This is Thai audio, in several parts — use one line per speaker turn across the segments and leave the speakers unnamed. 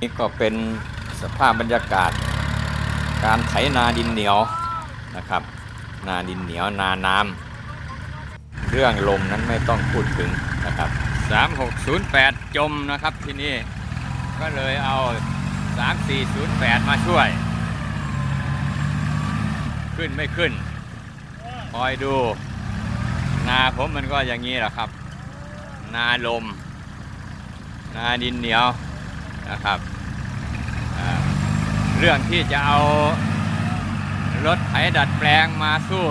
นี่ก็เป็นสภาพบรรยากาศ การไถนาดินเหนียวนะครับ นาดินเหนียวนาน้ำเรื่องลมนั้นไม่ต้องพูดถึงนะครับ 3608 จมนะครับที่นี่ก็เลยเอา 3408 มาช่วย ขึ้นไม่ขึ้นคอยดู นาผมมันก็อย่างนี้แหละครับ นาลม นาดินเหนียว นะครับเรื่องที่จะเอารถไถดัดแปลงมาสู้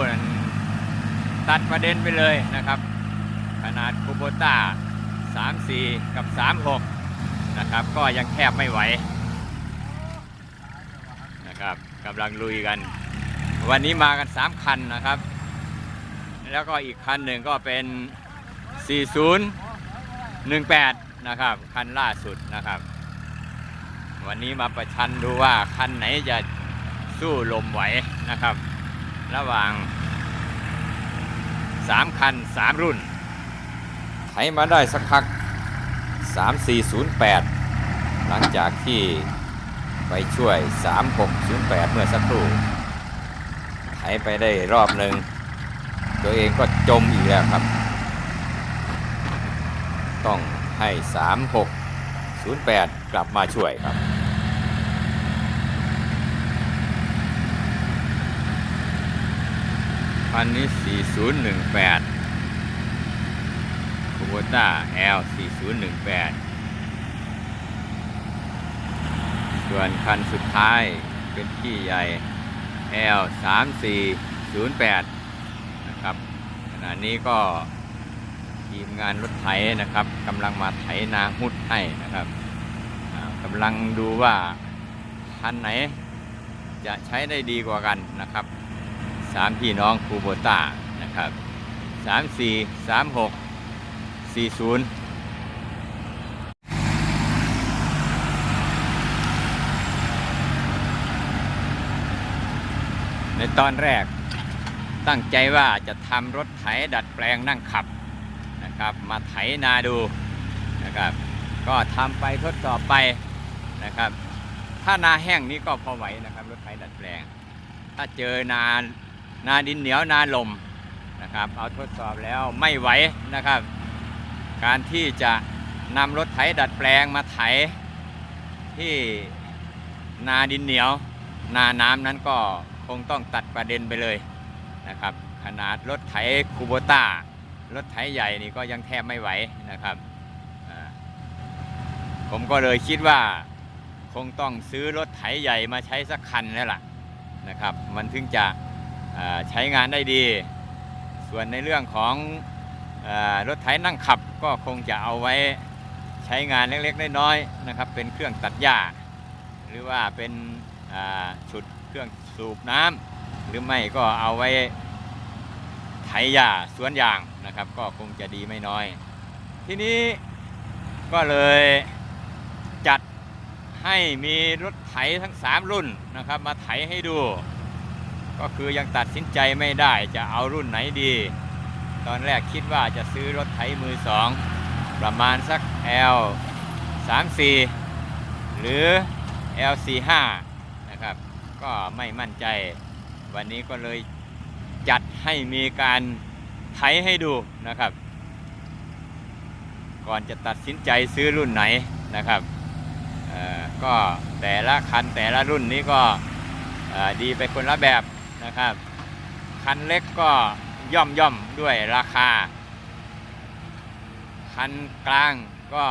ตัดประเด็นไปเลยนะครับ ขนาดคูโบต้า34 กับ 36 นะครับ ก็ยังแคบไม่ไหวนะครับกำลังลุยกัน วันนี้มากัน 3 คันนะครับ แล้วก็อีกคันหนึ่งก็เป็น 4018 นะครับ คันล่าสุดนะครับ วันนี้มาประชันดูว่าคันไหนจะสู้ลมไหวนะครับ ระหว่าง 3 คัน 3 รุ่นไถมาได้สักพัก 3408 หลังจากที่ไปช่วย 3608 เมื่อสักครู่ไถไปได้รอบหนึ่ง ตัวเองก็จมอีกแล้วครับ ต้องให้ 3608 กลับมาช่วยครับ คันนี้ 4018คูโบต้า L 4018 ส่วนคันสุดท้ายเป็นที่ใหญ่ L 3408 นะครับขณะนี้ก็ทีมงานรถไถนะครับกำลังมาไถนาหุดให้นะครับกำลังดูว่าคันไหนจะใช้ได้ดีกว่ากันนะครับ สามพี่น้องคูโบต้านะครับสามสี่สามหกสี่ศูนย์ในตอนแรกตั้งใจว่าจะทำรถไถดัดแปลงนั่งขับนะครับ มาไถนาดูนะครับ ก็ทำไปทดสอบไปนะครับ ถ้านาแห้งนี้ก็พอไหวนะครับ รถไถดัดแปลง ถ้าเจอนา นาดินเหนียวนาลมนะครับเอาทดสอบแล้วไม่ไหวนะครับ การที่จะนำรถไถดัดแปลงมาไถที่นาดินเหนียว นาน้ำนั้นก็คงต้องตัดประเด็นไปเลยนะครับ ขนาดรถไถคูโบต้ารถไถใหญ่นี่ก็ยังแทบไม่ไหวนะครับผมก็เลยคิดว่าคงต้องซื้อรถไถใหญ่มาใช้สักคันแล้วล่ะนะครับ มันถึงจะ ใช้งานได้ดี ส่วนในเรื่องของอรถไถนั่งขับก็คงจะเอาไว้ใช้งานเล็กๆน้อยๆนะครับ เป็นเครื่องตัดหญ้า หรือว่าเป็นอ่าฉุดเครื่องสูบน้ำหรือไม่ก็เอาไว้ไถหญ้าสวนยางนะครับ ก็คงจะดีไม่น้อย ทีนี้ก็เลยจัดให้มีรถไถทั้ง 3 รุ่นนะครับ มาไถให้ดู ก็คือยังตัดสินใจไม่ได้จะเอารุ่นไหนดี ตอนแรกคิดว่าจะซื้อรถไถมือสองประมาณสัก L 3 4หรือ L45 นะครับ ก็ไม่มั่นใจ วันนี้ก็เลยจัดให้มีการไถให้ดูนะครับ ก่อนจะตัดสินใจซื้อรุ่นไหนนะครับก็แต่ละคันแต่ละรุ่นนี้ก็ดีไปคนละแบบ นะครับ คันเล็กก็ย่อมย่อมๆด้วยราคา คันกลางก็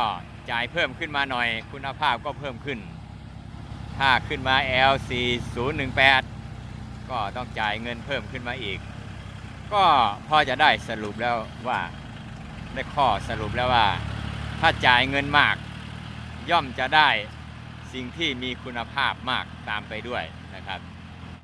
จ่ายเพิ่มขึ้นมาหน่อย คุณภาพก็เพิ่มขึ้น ถ้าขึ้นมา L 4 0 1 8 ก็ต้องจ่ายเงินเพิ่มขึ้นมาอีก ก็พอจะได้สรุปแล้วว่าได้ข้อสรุปแล้วว่า ถ้าจ่ายเงินมาก ย่อมจะได้สิ่งที่มีคุณภาพมากตามไปด้วยนะครับ